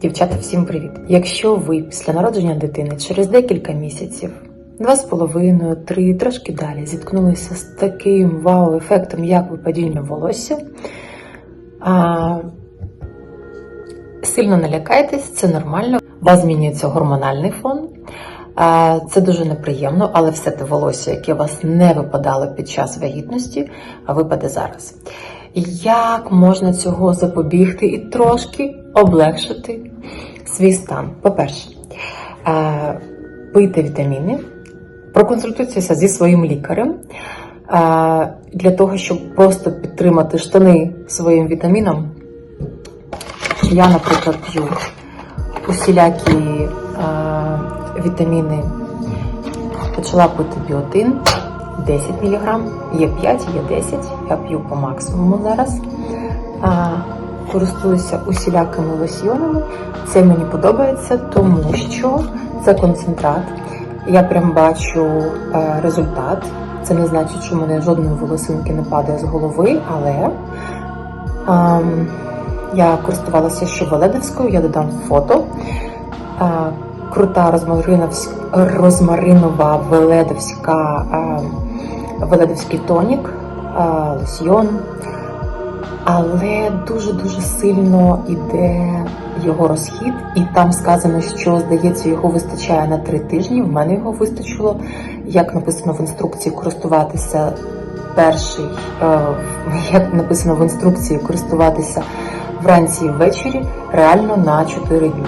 Дівчата, всім привіт! Якщо ви після народження дитини через декілька місяців, два з половиною, три, трошки далі, зіткнулися з таким вау-ефектом, як випадіння волосся, а, сильно не лякайтесь, це нормально. У вас змінюється гормональний фон. Це дуже неприємно, але все те волосся, яке у вас не випадало під час вагітності, випаде зараз. Як можна цього запобігти і трошки облегшити свій стан? По-перше, е, пийте вітаміни, проконсультуйтеся зі своїм лікарем е, для того, щоб просто підтримати штани своїм вітаміном. Я, наприклад, п'ю усілякі е, вітаміни. Почала пити біотин 10 мг, є 5, є 10. Я п'ю по максимуму зараз. Користуюся усілякими лосьйонами. Це мені подобається, тому що це концентрат. Я прям бачу е, результат. Це не значить, що в мене жодної волосинки не падає з голови, але ем, я користувалася ще Веледовською, я додам фото. Крута розмаринова веледовська, е, веледовський тонік, е, лосьйон. Але дуже-дуже сильно іде його розхід, і там сказано, що здається, його вистачає на три тижні. В мене його вистачило, як написано в інструкції, користуватися перший, е, як написано в інструкції, користуватися вранці і ввечері, реально на 4 дні.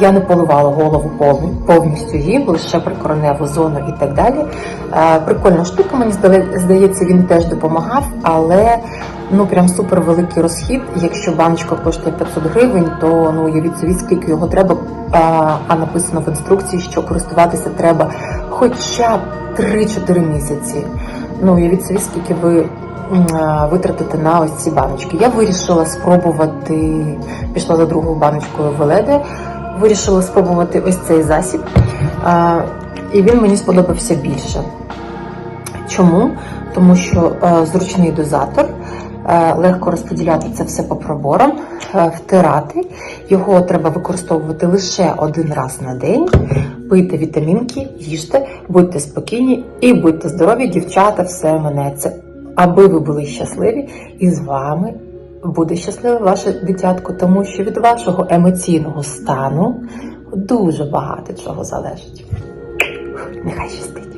Я не поливала голову повністю їм, лише прикореневу зону і так далі. Е, Прикольна штука, мені здається, він теж допомагав, але ну прям супер великий розхід. Якщо баночка коштує 500 гривень, то ну уявіть собі, скільки його треба. А, а написано в інструкції, що користуватися треба хоча б 3-4 місяці. Ну уявіть собі, скільки ви м, а, витратите на ось ці баночки. Я вирішила спробувати, пішла за другою баночкою Веледе, вирішила спробувати ось цей засіб, і він мені сподобався більше. Чому? Тому що зручний дозатор, легко розподіляти це все по проборам, втирати. Його треба використовувати лише один раз на день. Пийте вітамінки, їжте, будьте спокійні і будьте здорові, дівчата, все минеться. Аби ви були щасливі, і з вами буде щасливе ваше дитятко, тому що від вашого емоційного стану дуже багато чого залежить. Нехай щастить.